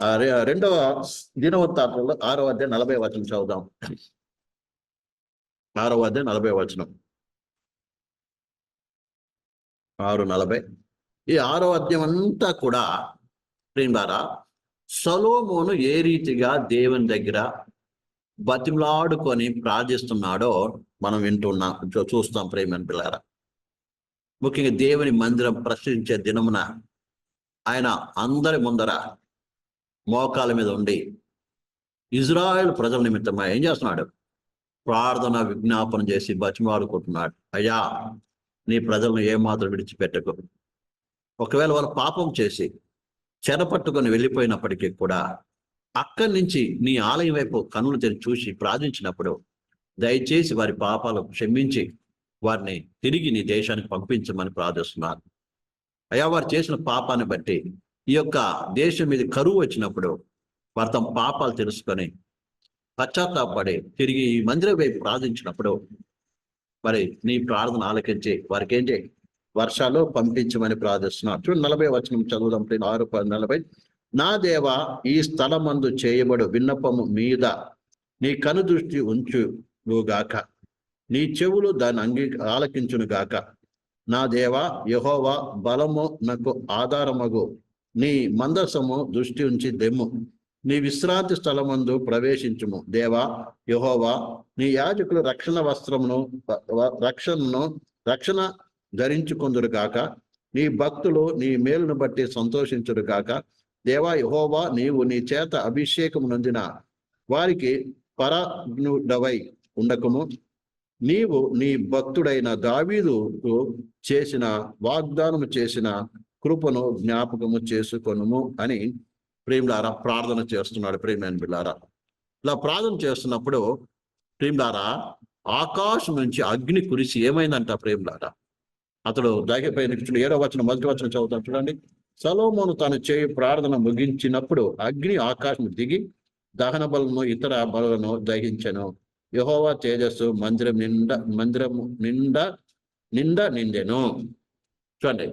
రెండవ దినవృత్తాంతంలో ఆరో అధ్యాయం నలభై వచనం చదువుదాం. ఆరో అధ్యాయం నలభై వచనం. ఆరు నలభై. ఈ ఆరో అధ్యాయం అంతా కూడా ప్రేమారా సలోమోను ఏ రీతిగా దేవుని దగ్గర బతిమలాడుకొని ప్రార్థిస్తున్నాడో మనం వింటున్నాం చూస్తాం ప్రేమని పిల్లారా ముఖ్యంగా దేవుని మందిరం ప్రశ్నించే దినమున ఆయన అందరి ముందర మోకాల మీద ఉండి ఇజ్రాయెల్ ప్రజల నిమిత్తం ఏం చేస్తున్నాడు? ప్రార్థన విజ్ఞాపన చేసి బతిమాడుకుంటున్నాడు అయ్యా నీ ప్రజలను ఏమాత్రం విడిచిపెట్టకు. ఒకవేళ వాళ్ళు పాపం చేసి చెరపట్టుకొని వెళ్ళిపోయినప్పటికీ కూడా అక్కడి నుంచి నీ ఆలయం వైపు కన్నులు తెరి చూసి ప్రార్థించినప్పుడు దయచేసి వారి పాపాలు క్షమించి వారిని తిరిగి నీ దేశానికి పంపించమని ప్రార్థిస్తున్నారు అయ్యా వారు చేసిన పాపాన్ని బట్టి ఈ యొక్క దేశం మీద కరువు వచ్చినప్పుడు వారు తమ పాపాలు తెలుసుకొని పశ్చాత్తాపడి తిరిగి ఈ మందిరం వైపు ప్రార్థించినప్పుడు మరి నీ ప్రార్థన ఆలకించి వారికి ఏం చేయి? వర్షాలు పంపించమని ప్రార్థిస్తున్నారు చూడు నలభై వచనం చదువుదాం ఆరు పది నలభై. నా దేవ ఈ స్థలమందు చేయబడు విన్నపము మీద నీ కను దృష్టి ఉంచుగాక నీ చెవులు దాన్ని అంగీ ఆలకించును గాక. నా దేవ యహోవా బలము నాకు ఆధారమగు. నీ మందసము దృష్టి ఉంచి దెమ్ము. నీ విశ్రాంతి స్థలమందు ప్రవేశించుము. దేవా యహోవా నీ యాజకులు రక్షణ వస్త్రమును రక్షణను రక్షణ ధరించుకుందురు కాక నీ భక్తులు నీ మేలును బట్టి సంతోషించుడు కాక దేవా యహోవా నీవు నీ చేత అభిషేకం నొందిన వారికి పరజ్ఞుడవై ఉండకము. నీవు నీ భక్తుడైన దావీదుకు చేసిన వాగ్దానము చేసిన కృపను జ్ఞాపకము చేసుకొనుము అని ప్రేమిలారా ప్రార్థన చేస్తున్నాడు ప్రేమైన బిళ్ళారా ఇలా ప్రార్థన చేస్తున్నప్పుడు ప్రేమిలారా ఆకాశం నుంచి అగ్ని కురిసి ఏమైందంట ప్రేమిలారా. అతడు దాగిపోయిన చూడండి ఏడో వచ్చిన మొదటి వచ్చిన చదువుతాం చూడండి. సలోమోను తాను చేయి ప్రార్థన ముగించినప్పుడు అగ్ని ఆకాశం దిగి దహన బలను ఇతర బలను దహించను. యహోవా తేజస్సు మందిరం నిండా మందిరం నిండా నిండా నిండెను. చూడండి.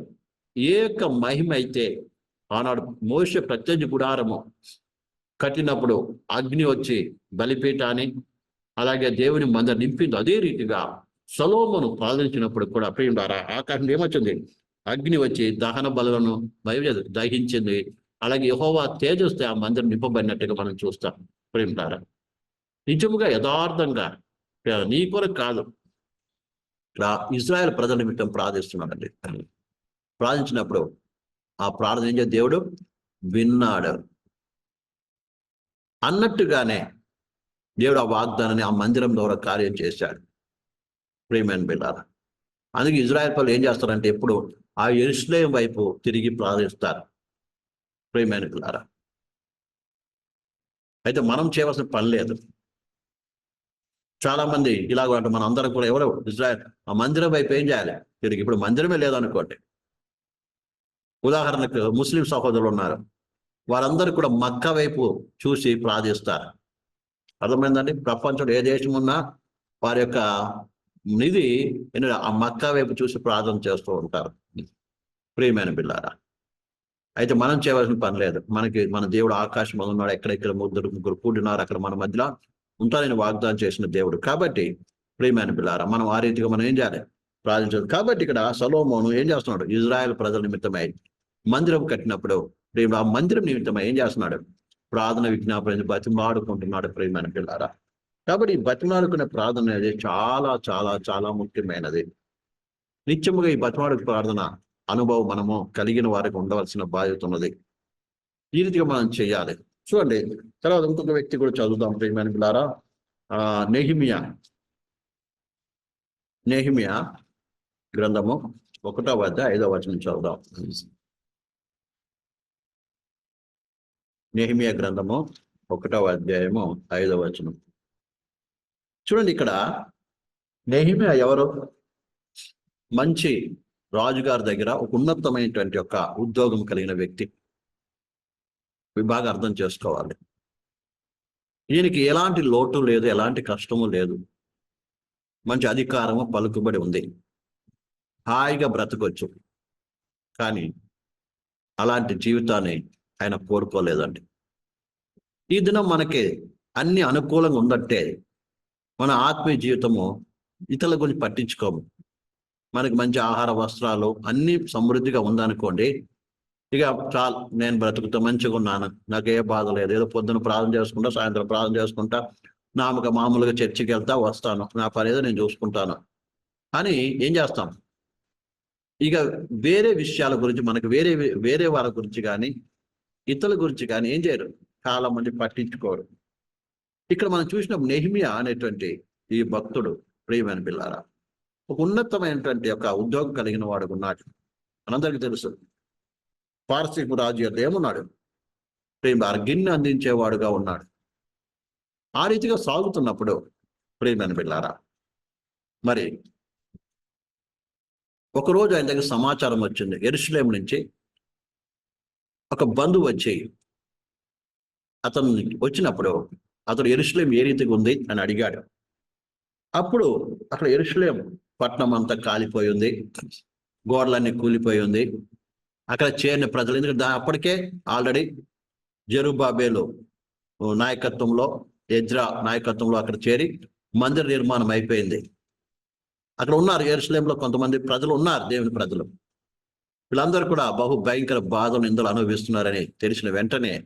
ఏ యొక్క మహిమ అయితే ఆనాడు మోస ప్రత్యక్ష గుడారము కట్టినప్పుడు అగ్ని వచ్చి బలిపీఠాన్ని అలాగే దేవుని మంద నింపింది. అదే రీతిగా సలోమను ప్రార్థించినప్పుడు కూడా ప్రియుడారా ఆకాశం ఏమొచ్చింది? అగ్ని వచ్చి దహన బలను దహించింది. అలాగే యహోవా తేజస్తే ఆ మందిరం నింపబడినట్టుగా మనం చూస్తాం ప్రేమిటారా నిజముగా యథార్థంగా నీ కొరకు కాదు. ఇజ్రాయెల్ ప్రజల నిమిత్తం ప్రార్థిస్తున్నాడండి ప్రార్థించినప్పుడు ఆ ప్రార్థన ఏం దేవుడు విన్నాడు. అన్నట్టుగానే దేవుడు ఆ వాగ్దానాన్ని ఆ మందిరం ద్వారా కార్యం చేశాడు. ప్రేమన్ బిల్లారా అందుకే ఇజ్రాయల్ పనులు ఏం చేస్తారంటే ఎప్పుడు ఆ ఎరుసలేం వైపు తిరిగి ప్రార్థిస్తారు. ప్రేమైన బిల్లారా అయితే మనం చేయవలసిన పని లేదు. చాలా మంది ఇలాగ అంటే మన అందరం కూడా ఎవరు ఇజ్రాయల్ ఆ మందిరం వైపు ఏం చేయాలి? తిరిగి ఇప్పుడు మందిరమే లేదనుకోండి. ఉదాహరణకు ముస్లిం సహోదరులు ఉన్నారు. వారందరూ కూడా మక్క వైపు చూసి ప్రార్థిస్తారు. అర్థమైందండి? ప్రపంచంలో ఏ దేశం ఉన్నా వారి యొక్క నిధి ఆ మక్క వైపు చూసి ప్రార్థన చేస్తూ ఉంటారు. ప్రియమైన బిల్లారా అయితే మనం చేయవలసిన పని లేదు. మనకి మన దేవుడు ఆకాశం ఉన్నాడు ఎక్కడెక్కడ ముగ్గురు ముగ్గురు కూడినారు అక్కడ మన మధ్యలో ఉంటారని వాగ్దానం చేసిన దేవుడు. కాబట్టి ప్రియమైన బిల్లారా మనం ఆ రీతిగా మనం ఏం చేయాలి? ప్రార్థించాలి కాబట్టి ఇక్కడ సలోమోను ఏం చేస్తున్నాడు? ఇజ్రాయెల్ ప్రజల నిమిత్తమై మందిరం కట్టినప్పుడు ప్రేమ ఆ మందిరం నిమిత్తం ఏం చేస్తున్నాడు? ప్రార్థన విజ్ఞాపన బతిమాడుకుంటున్నాడు ప్రియమైన పిల్లారా. కాబట్టి ఈ బతిమాడుకునే ప్రార్థన అనేది చాలా చాలా చాలా ముఖ్యమైనది. నిత్యముగా ఈ బతిమాడుకు ప్రార్థన అనుభవం మనము కలిగిన వారికి ఉండవలసిన బాధ్యత ఉన్నది. ఈ రీతిగా మనం చేయాలి. చూడండి తర్వాత ఇంకొక వ్యక్తి కూడా చదువుదాం ప్రియమైన పిల్లారా. ఆ నెహిమియా. నెహిమియా గ్రంథము ఒకటో వద్ద ఐదో వచనం చదువుదాం. నెహిమియా గ్రంథము ఒకటవ అధ్యాయము ఐదవ వచనం. చూడండి ఇక్కడ నెహిమియా ఎవరు? మంచి రాజుగారి దగ్గర ఒక ఉన్నతమైనటువంటి ఒక ఉద్యోగం కలిగిన వ్యక్తి. బాగా అర్థం చేసుకోవాలి. ఈయనకి ఎలాంటి లోటు లేదు ఎలాంటి కష్టము లేదు. మంచి అధికారము పలుకుబడి ఉంది. హాయిగా బ్రతకొచ్చు. కానీ అలాంటి జీవితాన్ని ఆయన కోరుకోలేదండి. ఈ దినం మనకి అన్ని అనుకూలంగా ఉందంటే మన ఆత్మీయ జీవితము ఇతరుల గురించి పట్టించుకోము. మనకి మంచి ఆహార వస్త్రాలు అన్ని సమృద్ధిగా ఉందనుకోండి ఇక చాలు నేను బ్రతుకుతూ మంచిగా ఉన్నాను నాకు ఏ బాధ లేదు. ఏదో పొద్దున ప్రార్థన చేసుకుంటా సాయంత్రం ప్రార్థన చేసుకుంటా నామక మామూలుగా చర్చికి వెళ్తా వస్తాను. నా పని ఏదో నేను చూసుకుంటాను. అని ఏం చేస్తాం? ఇక వేరే విషయాల గురించి మనకు వేరే వేరే వాళ్ళ గురించి కానీ ఇతరుల గురించి కానీ ఏం చేయరు. చాలా మంది పట్టించుకోరు. ఇక్కడ మనం చూసినప్పుడు నెహిమియా అనేటువంటి ఈ భక్తుడు ప్రియమైన పిల్లారా ఒక ఉన్నతమైనటువంటి ఒక ఉద్యోగం కలిగిన వాడు ఉన్నాడు. మనందరికీ తెలుసు. పారసీకు రాజు యొక్క ఏమున్నాడు ప్రేమ గిన్నె అందించేవాడుగా ఉన్నాడు. ఆ రీతిగా సాగుతున్నప్పుడు ప్రియమైన పిల్లారా మరి ఒకరోజు ఆయన దగ్గర సమాచారం వచ్చింది. ఎరుసలేం నుంచి ఒక బంధువు వచ్చి అతను వచ్చినప్పుడు అతడు ఎరుసలేం ఏ రీతిగా ఉంది అని అడిగాడు. అప్పుడు అక్కడ ఎరుసలేం పట్నం అంతా కాలిపోయి ఉంది. గోడలన్నీ కూలిపోయి ఉంది. అక్కడ చేరిన ప్రజలు ఎందుకంటే అప్పటికే ఆల్రెడీ జరుబాబేలు నాయకత్వంలో ఎజ్రా నాయకత్వంలో అక్కడ చేరి మందిర నిర్మాణం అయిపోయింది. అక్కడ ఉన్నారు ఎరుసలేంలో కొంతమంది ప్రజలు ఉన్నారు దేవుని ప్రజలు. వీళ్ళందరూ కూడా బహు భయంకర బాధలు నిందలు అనుభవిస్తున్నారని తెలిసిన వెంటనే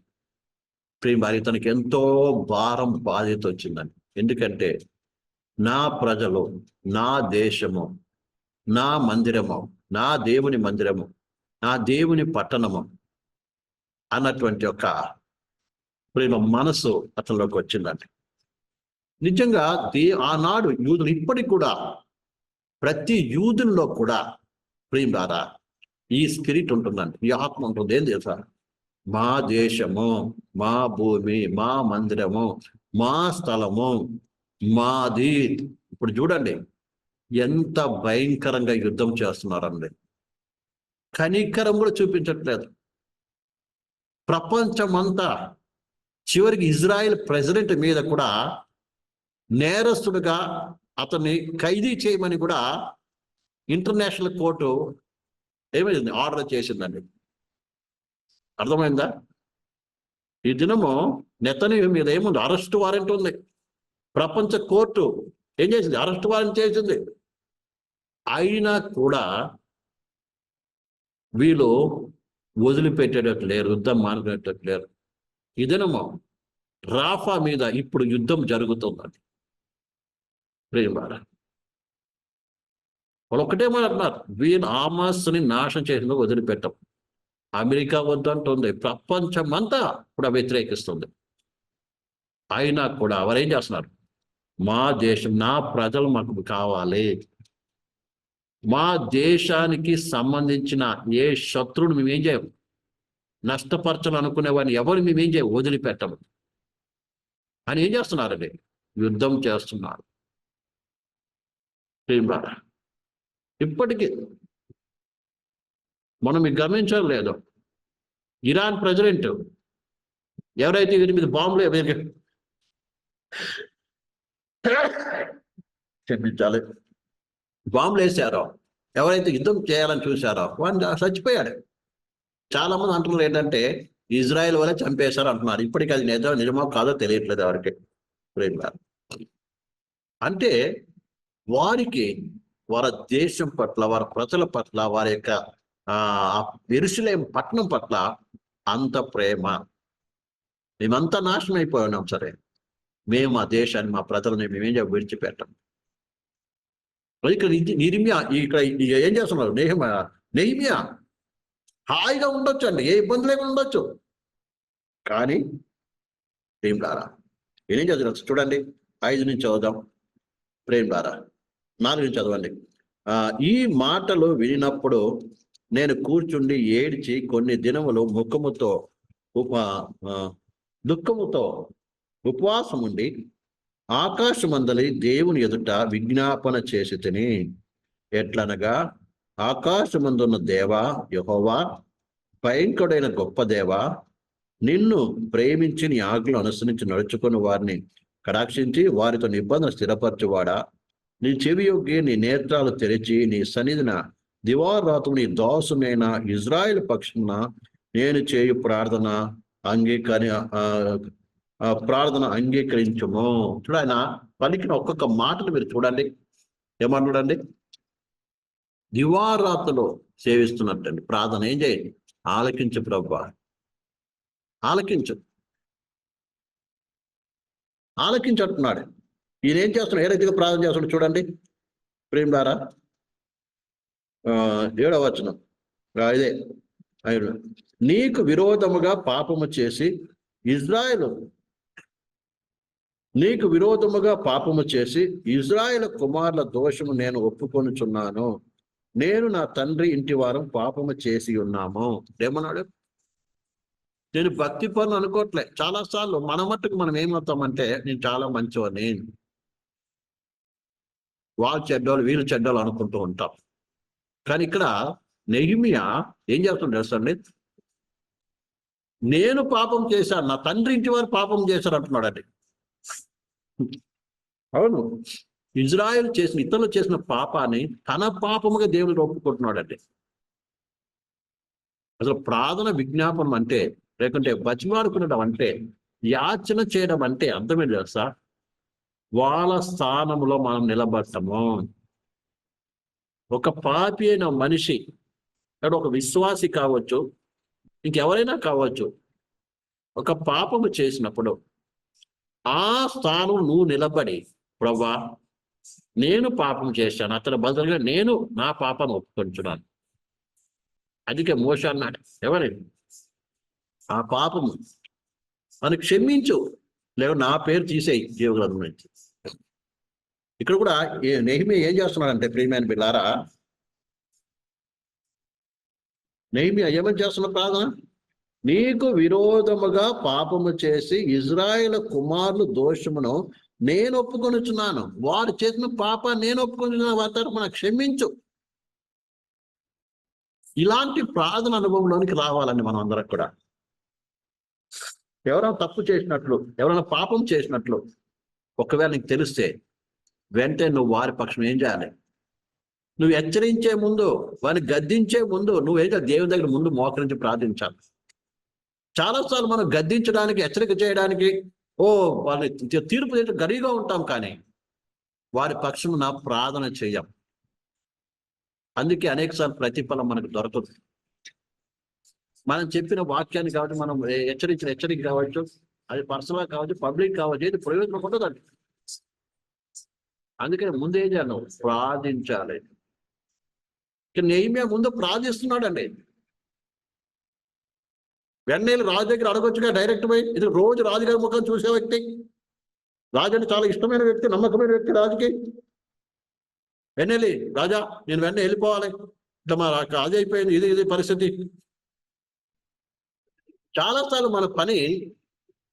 ప్రియ భార్య తనకి ఎంతో భారం బాధ్యత వచ్చిందని ఎందుకంటే నా ప్రజలు నా దేశము నా మందిరము నా దేవుని మందిరము నా దేవుని పట్టణము అన్నటువంటి ఒక ప్రేమ మనసు అతనిలోకి వచ్చిందండి. నిజంగా దే ఆనాడు యూదులు ఇప్పటికి కూడా ప్రతి యూదుల్లో కూడా ప్రియులారా ఈ స్పిరిట్ ఉంటుందండి ఈ ఆత్మ ఉంటుంది. ఏం తెలుసా? మా దేశము మా భూమి మా మందిరము మా స్థలము మాది. ఇప్పుడు చూడండి ఎంత భయంకరంగా యుద్ధం చేస్తున్నారండి. కనికరం కూడా చూపించట్లేదు. ప్రపంచమంతా చివరికి ఇజ్రాయెల్ ప్రెసిడెంట్ మీద కూడా నేరస్తుడుగా అతన్ని ఖైదీ చేయమని కూడా ఇంటర్నేషనల్ కోర్టు ఏమైంది ఆర్డర్ చేసిందండి. అర్థమైందా? ఈ దినము నెతని మీద ఏముంది? అరెస్ట్ వారెంట్ ఉంది. ప్రపంచ కోర్టు ఏం చేసింది? అరెస్ట్ వారెంట్ చేసింది. అయినా కూడా వీళ్ళు వదిలిపెట్టేటట్టు లేరు యుద్ధం మానేటట్టు లేరు ఈ దినము రాఫా మీద ఇప్పుడు యుద్ధం జరుగుతుందండి. ప్రేమారా వాళ్ళు ఒకటే మాట అంటున్నారు వీళ్ళు ఆమాస్ని నాశనం చేసిన వదిలిపెట్టం. అమెరికా వద్దంటుంది ప్రపంచం అంతా కూడా వ్యతిరేకిస్తుంది. అయినా కూడా ఎవరేం చేస్తున్నారు? మా దేశం నా ప్రజలు మాకు కావాలి. మా దేశానికి సంబంధించిన ఏ శత్రువుని మేమేం చేయం నష్టపరచను అనుకునే వాడిని ఎవరు మేమేం చేయం వదిలిపెట్టము. అని ఏం చేస్తున్నారండి యుద్ధం చేస్తున్నారు. ప్రియులారా, ఇప్పటికీ మనం ఇది గమనించాలి లేదు ఇరాన్ ప్రెసిడెంట్ ఎవరైతే వీరి మీద బాంబులు క్షమించాలి బాంబులు వేసారో ఎవరైతే యుద్ధం చేయాలని చూశారో వాడిని చచ్చిపోయాడు. చాలా మంది అంటున్నారు ఏంటంటే ఇజ్రాయెల్ వల్ల చంపేశారు అంటున్నారు. ఇప్పటికి అది నిజం నిజమో కాదో తెలియట్లేదు ఎవరికి. అంటే వారికి వారి దేశం పట్ల వారి ప్రజల పట్ల వారి యొక్క ఆ ఎరుసలేం పట్టణం పట్ల అంత ప్రేమ. మేమంతా నాశనం అయిపోయి ఉన్నాం సరే. మేము మా దేశాన్ని మా ప్రజలని మేమేం చేయ విడిచిపెట్టాం. ఇక్కడ ఇది ఇక్కడ ఇక ఏం చేస్తున్నారు? నేహమ నెహిమియా? హాయిగా ఉండొచ్చు అండి ఏ ఇబ్బంది లేకుండా ఉండొచ్చు. కానీ ప్రేమ్లారా ఏం చదువు చూడండి ఐదు నుంచి చదువుదాం. ప్రేమ్లారా నాలుగు చదవండి. ఆ ఈ మాటలు వినినప్పుడు నేను కూర్చుండి ఏడ్చి కొన్ని దినములు ముఖముతో ఉప దుఃఖముతో ఉపవాసం ఉండి ఆకాశమందలి దేవుని ఎదుట విజ్ఞాపన చేసి తిని ఎట్లనగా ఆకాశమందున్న దేవా యహోవా భయంకరుడైన గొప్ప దేవ నిన్ను ప్రేమించి నీ అనుసరించి నడుచుకుని వారిని కటాక్షించి వారితో నిబంధన స్థిరపరచువాడా? నీ చెవి యొగ్గి నీ నేత్రాలు తెరిచి నీ సన్నిధిన దివారాతు నీ దాసునైన ఇజ్రాయెల్ పక్షమున నేను చేయు ప్రార్థన అంగీకరి ప్రార్థన అంగీకరించము. చూడ ఆయన పలికిన ఒక్కొక్క మాటను మీరు చూడండి. ఏమన్నాడండి దివారాతలో సేవిస్తున్నట్టండి. ప్రార్థన ఏం చేయండి? ఆలకించు ప్రభా. ఆలకించు. ఆలకించట్టున్నాడు ఈయన ఏం చేస్తున్నాడు? ఏ రీతిగా ప్రార్థన చేస్తున్నాడు చూడండి. ప్రేమడారా ఏడవ వచనం. ఇదే. నీకు విరోధముగా పాపము చేసి ఇజ్రాయెల్ నీకు విరోధముగా పాపము చేసి ఇజ్రాయెల్ కుమారుల దోషము నేను ఒప్పుకొనుచున్నాను. నేను నా తండ్రి ఇంటి వారం పాపము చేసి ఉన్నాము. ఏమన్నాడు? నేను భక్తి పనులు అనుకోవట్లే చాలా సార్లు మన మట్టుకు మనం ఏమవుతామంటే నేను చాలా మంచివాడిని వాళ్ళు చెడ్డోళ్ళు వీళ్ళు చెడ్డోళ్ళు అనుకుంటూ ఉంటాం. కానీ ఇక్కడ నెహిమియా ఏం చేస్తుండే సార్ నేను పాపం చేశాను నా తండ్రి ఇంటి వారు పాపం చేశారు అంటున్నాడండి. అవును. ఇజ్రాయెల్ చేసిన ఇతరులు చేసిన పాపాన్ని తన పాపముగా దేవుడు ఒప్పుకుంటున్నాడండి అసలు ప్రార్థన విజ్ఞాపనం అంటే లేకుంటే బతిమాడుకునడం అంటే యాచన చేయడం అంటే అర్థమే తెలుసా? వాళ్ళ స్థానంలో మనం నిలబడటము ఒక పాపి అయిన మనిషి లేదా ఒక విశ్వాసి కావచ్చు ఇంకెవరైనా కావచ్చు ఒక పాపము చేసినప్పుడు ఆ స్థానం నువ్వు నిలబడి ప్రవ్వా నేను పాపం చేశాను. అతని బదులుగా నేను నా పాపను ఒప్పుకొంచున్నాను. అందుకే మోస అన్నాడు ఎవరి ఆ పాపము. అని క్షమించు. లేక నా పేరు తీసేయి జీవగ్రంథం నుంచి ఇక్కడ కూడా నెహిమి ఏం చేస్తున్నాడంటే ప్రియమైన బిల్లారా నెహిమి ఏమని చేస్తున్న ప్రార్థన? నీకు విరోధముగా పాపము చేసి ఇజ్రాయేల్ కుమారులు దోషమును నేను ఒప్పుకొనిచున్నాను. వారు చేసిన పాప నేను ఒప్పుకొనిచున్నాను. వారి తరపున క్షమించు. ఇలాంటి ప్రార్థన అనుభవంలోనికి రావాలండి మనం అందరం కూడా. ఎవరైనా తప్పు చేసినట్లు ఎవరైనా పాపం చేసినట్లు ఒకవేళ నీకు తెలిస్తే వెంటనే నువ్వు వారి పక్షం ఏం చేయాలి? నువ్వు హెచ్చరించే ముందు వారిని గద్దించే ముందు నువ్వేం చేయాలి? దేవుని దగ్గర ముందు మోకరించి ప్రార్థించాలి. చాలాసార్లు మనం గద్దించడానికి హెచ్చరిక చేయడానికి ఓ వాళ్ళని తీర్పు తీర్చ గరిగా ఉంటాం కానీ వారి పక్షమున ప్రార్థన చేయం. అందుకే అనేకసార్లు ప్రతిఫలం మనకు దొరకదు మనం చెప్పిన వాక్యాన్ని కాబట్టి మనం హెచ్చరించిన హెచ్చరిక కావచ్చు అది పర్సనల్ కావచ్చు పబ్లిక్ కావచ్చు ఏది ప్రయోజనం ఉండదండి అందుకని ముందు ఏం చేయాలి ప్రార్థించాలి. ఇక నెయ్యి ముందు ప్రార్థిస్తున్నాడండి. వెన్నెలు రాజు దగ్గర అడగొచ్చుగా డైరెక్ట్ పోయి ఇది రోజు రాజుగారి ముఖం చూసే వ్యక్తి. రాజు అంటే చాలా ఇష్టమైన వ్యక్తి నమ్మకమైన వ్యక్తి రాజుకి. వెన్నెలి రాజా నేను వెన్న వెళ్ళిపోవాలి. ఇట్లా మా అది అయిపోయింది ఇది ఇది పరిస్థితి. చాలాసార్లు మన పని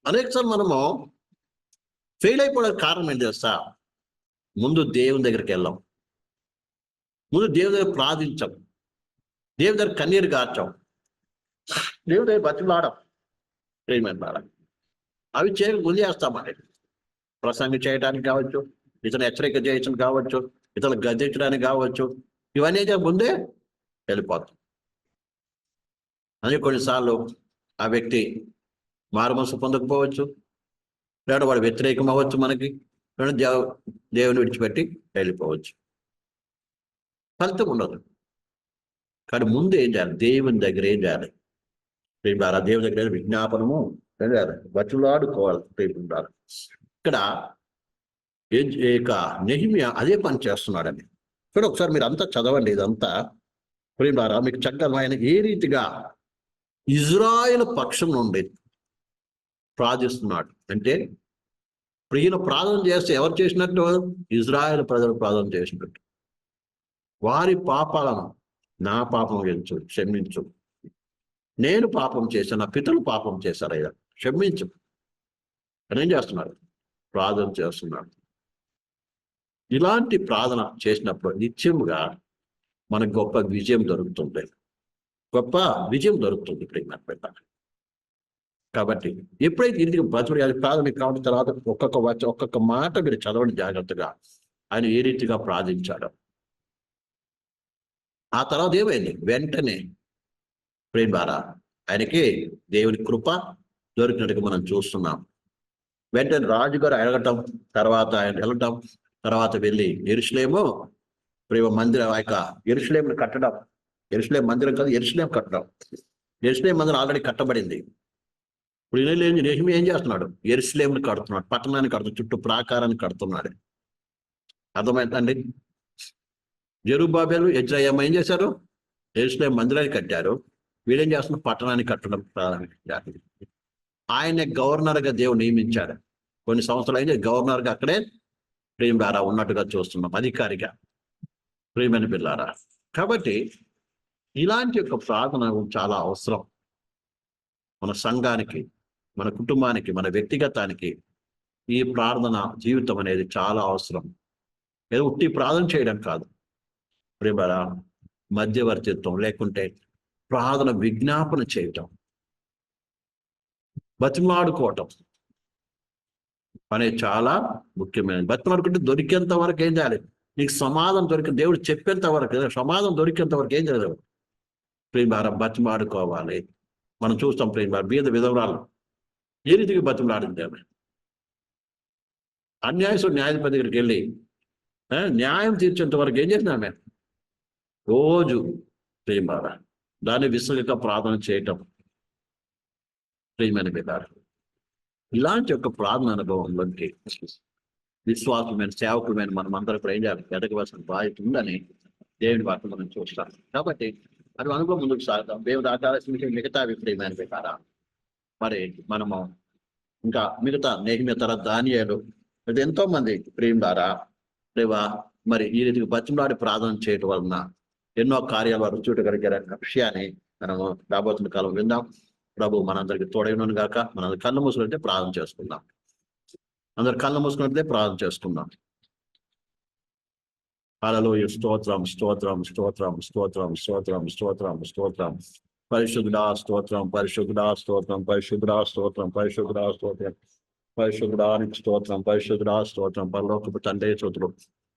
అనేకసార్లు మనము ఫెయిల్ అయిపోవడానికి కారణం ఏంటి తెలుసా? ముందు దేవుని దగ్గరికి వెళ్ళాం. ముందు దేవుని దగ్గర ప్రార్థించాం. దేవుని దగ్గర కన్నీరు గార్చాం. దేవుని దగ్గర బతిలాడం ప్రేమ అవి చేయక వదిలేస్తామండి ప్రసంగం చేయడానికి కావచ్చు ఇతను హెచ్చరిక చేయడం కావచ్చు ఇతను గద్దించడానికి కావచ్చు ఇవన్నీ అయితే ముందే వెళ్ళిపోతాం. అని కొన్నిసార్లు ఆ వ్యక్తి మారుమనసు పొందకపోవచ్చు. లేదా వాడు వ్యతిరేకం అవ్వచ్చు మనకి. లేదా దేవుని విడిచిపెట్టి వెళ్ళిపోవచ్చు. ఫలితం ఉండదు. కానీ ముందు ఏం చేయాలి? దేవుని దగ్గర ఏం చేయాలి? ప్రేమ దేవుని దగ్గర విజ్ఞాపనము ఏం బతులాడుకోవాలి ఇక్కడ ఏం ఇక నెహిమియా అదే పని చేస్తున్నాడని. ఇక్కడ ఒకసారి మీరు అంతా చదవండి ఇదంతా. ప్రేమారా మీకు చక్కగా ఆయన ఏ రీతిగా ఇజ్రాయెల్ పక్షం నుండి ప్రార్థిస్తున్నాడు. అంటే ప్రియుల ప్రార్థన చేస్తే ఎవరు చేసినట్టు? ఇజ్రాయెల్ ప్రజలు ప్రార్థన చేసినట్టు. వారి పాపాలను నా పాపం ఎంచు క్షమించు. నేను పాపం చేశాను నా పితలు పాపం చేశారయ్యా క్షమించు. అని ఏం చేస్తున్నాడు? ప్రార్థన చేస్తున్నాడు. ఇలాంటి ప్రార్థన చేసినప్పుడు నిత్యముగా మనకు గొప్ప విజయం దొరుకుతుంది గొప్ప విజయం దొరుకుతుంది ప్రేమ పెట్ట కాబట్టి ఎప్పుడైతే ఇంటికి బతుడు అది ప్రాథమిక కావడం తర్వాత ఒక్కొక్క వచ్చ ఒక్కొక్క మాట మీరు చదవండి జాగ్రత్తగా. ఆయన ఏ రీతిగా ప్రార్థించాడు. ఆ తర్వాత ఏమైంది? వెంటనే ప్రేమ ద్వారా ఆయనకి దేవుని కృప దొరికినట్టుగా మనం చూస్తున్నాం. వెంటనే రాజుగారు అడగటం తర్వాత ఆయన వెళ్ళటం తర్వాత వెళ్ళి ఎరుసలేము ప్రేమ మందిరం ఆ యొక్క ఎరుసలేమును కట్టడం ఎరుసలేం మందిరం కాదు ఎరుసలేం కట్టడం. ఎరుసలేం మందిరం ఆల్రెడీ కట్టబడింది. ఇప్పుడు ఈయన లేని ఏం చేస్తున్నాడు? ఎరుసలేంని కడుతున్నాడు పట్టణాన్ని కడుతున్నాడు చుట్టూ ప్రాకారాన్ని కడుతున్నాడు. అర్థమైందండి? జరుబాబేలు ఎజ్రయ్యమ్మ ఏం చేశారు? ఎరుసలేం మందిరాన్ని కట్టారు. వీడేం చేస్తున్నారు పట్టణాన్ని కట్టడం ప్రారంభించారు ఆయన గవర్నర్గా దేవుడు నియమించాడు. కొన్ని సంవత్సరాలు అయితే గవర్నర్గా అక్కడే ప్రేమ ద్వారా ఉన్నట్టుగా చూస్తున్నాం అధికారిగా. ప్రేమని పిల్లారా కాబట్టి ఇలాంటి యొక్క ప్రార్థన చాలా అవసరం. మన సంఘానికి మన కుటుంబానికి మన వ్యక్తిగతానికి ఈ ప్రార్థన జీవితం అనేది చాలా అవసరం. ఏదో ఉట్టి ప్రార్థన చేయడం కాదు. ప్రేమరా మధ్యవర్తిత్వం లేకుంటే ప్రార్థన విజ్ఞాపన చేయటం. బతిమాడుకోవటం. అనేది చాలా ముఖ్యమైనది. బతిమాడుకుంటే దొరికేంత వరకు ఏం చేయాలి? నీకు సమాధానం దొరికి దేవుడు చెప్పేంత వరకు సమాధానం దొరికేంత వరకు ఏం చేయలేదు ప్రేమ బతిమాడుకోవాలి. మనం చూస్తాం ప్రేమ బీద విధవరాలు ఏ రీతికి బతిమలాడింది ఆమె అన్యాయసు న్యాయాధిపతి దగ్గరికి వెళ్ళి న్యాయం తీర్చేంత వరకు ఏం చేసింది ఆమె రోజు ప్రేమ దాన్ని విసుగక ప్రార్థన చేయటం. ప్రియమైన బిడ్డారు ఇలాంటి యొక్క ప్రార్థన అనుభవంలోకి విశ్వాసమైన సేవకులమైన మనం అందరం కూడా ఏం చేయాలి? ఎదగవలసిన బాధ్యత ఉందని దేవుని వార్త మనం చూస్తాం. కాబట్టి అది అనుభవం ముందుకు సాగుతాం. దేవుడు ఆకాశం మిగతా ప్రియమైన బిడ్డారా మరి మనము ఇంకా మిగతా నేహిమితర ధాన్యాలు ఇది ఎంతో మంది ప్రియులారా లేవా మరి ఈ రీతికి బతిమలాడి ప్రార్థన చేయటం వలన ఎన్నో కార్యాలు వారు చూడగలిగారన్న విషయాన్ని మనము రాబోతున్న కాలం విందాం. ప్రభు మనందరికి తోడైనను గాక మన కళ్ళు మూసుకుంటే ప్రార్థన చేసుకుందాం. అందరు కళ్ళు మూసుకుంటే ప్రార్థన చేసుకుందాం. అలలోయ స్తోత్రం స్తోత్రం స్తోత్రం స్తోత్రం స్తోత్రం స్తోత్రం స్తోత్రం. పరిశుద్ధుడా స్తోత్రం పరిశుద్ధుడా స్తోత్రం పరిశుద్ధుడా స్తోత్రం పరిశుద్ధుడా స్తోత్రం. పరిశుభ్రానికి స్తోత్రం పరిశుద్ధుడా స్తోత్రం. పరలోకపు తండ్రి చుతుడు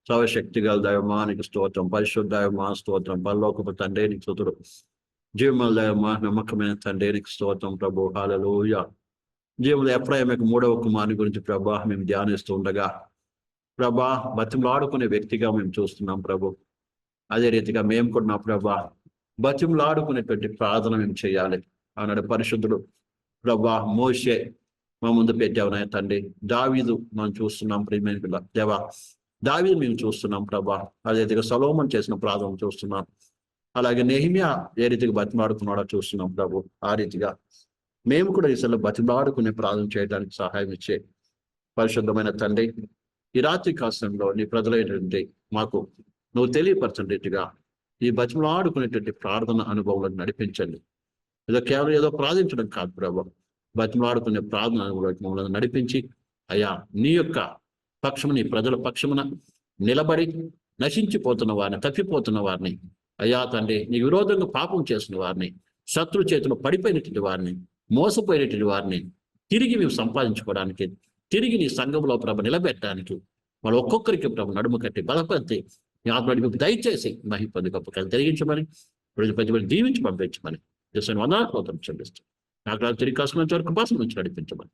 సర్వశక్తి గల దైవమానికి స్తోత్రం. పరిశుద్ధ దైవమా స్తోత్రం. పరలోకపు తండ్రి నీకు స్తోత్రం జీవముల దైవమా నమ్మకమైన తండ్రి నీకు స్తోత్రం ప్రభు. హాలలోయ. జీవులు ఎప్పుడైనా మూడవ కుమారుని గురించి ప్రభా మేము ధ్యానిస్తూ ఉండగా ప్రభా బతిమలాడుకునే వ్యక్తిగా మేము చూస్తున్నాం ప్రభు. అదే రీతిగా మేము కూడా నా ప్రభా బతిమలాడుకునేటువంటి ప్రార్థన మేము చేయాలి. అన్నాడు పరిశుద్ధుడు. ప్రభా మోషే మా ముందు పెట్టావు నాయ తండ్రి. దావీదు మనం చూస్తున్నాం ప్రియమైన పిల్ల దేవా. దావీదు మేము చూస్తున్నాం ప్రభా. అదే రీతిగా సలోమన్ చేసిన ప్రార్థన చూస్తున్నాం. అలాగే నెహిమియా ఏ రీతిగా బతిమాడుకున్నాడో చూస్తున్నాం ప్రభు. ఆ రీతిగా మేము కూడా ఈసారి బతిమాడుకునే ప్రార్థన చేయడానికి సహాయం ఇచ్చే పరిశుద్ధమైన తండ్రి. ఈ రాత్రి కాలంలో నీ ప్రజలైనటువంటి మాకు నువ్వు తెలియపరచండిగా ఈ ఈ బతిమలాడుకునేటువంటి ప్రార్థన అనుభవాలను నడిపించండి. ఏదో కేవలం ఏదో ప్రార్థించడం కాదు ప్రభు. బతిమలాడుకునే ప్రార్థన అనుభవంలోకి మమ్మల్ని నడిపించి అయ్యా నీ యొక్క పక్షము నీ ప్రజల పక్షమున నిలబడి నశించిపోతున్న వారిని తప్పిపోతున్న వారిని అయ్యా తండ్రి నీ విరోధంగా పాపం చేసిన వారిని శత్రు చేతిలో పడిపోయినటువంటి వారిని మోసపోయినటువంటి వారిని తిరిగి మేము సంపాదించుకోవడానికి తిరిగి నీ సంఘంలో ప్రభ నిలబెట్టడానికి వాళ్ళు ఒక్కొక్కరికి ప్రభు నడుము కట్టి బలపరిచి నీ ఆత్మ నడిపి దయచేసి మహిపది గొప్ప కథ ప్రజలు దీవించి పంపించమని దేశాన్ని వందనాత్మతం చెల్లిస్తాం. నాకు తిరిగి కాసిన వరకు పాసం నుంచి నడిపించమని.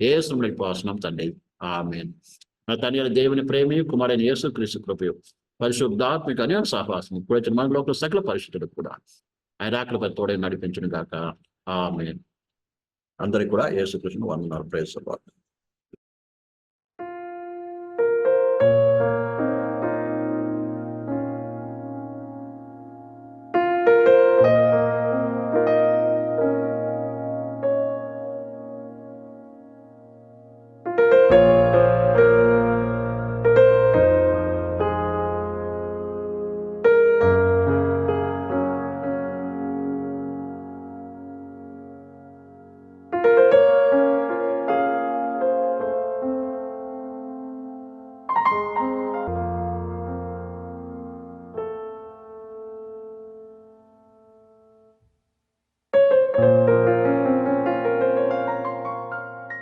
ఏ సమయంలో పాసనం తండ్రి. ఆమె నా తండ్రి దేవుని ప్రేమి కుమారైన యేసు క్రీస్తు కృపయు పరిశుద్ధాత్మిక అనే సహవాసం ఇప్పుడు మన లోపల సకల పరిశుద్ధులకు కూడా ఆయన ఆకలి తోడే నడిపించను గాక ఆమె అందరికి కూడా యేసుకృష్ణ వందనాలు. ప్రేసలు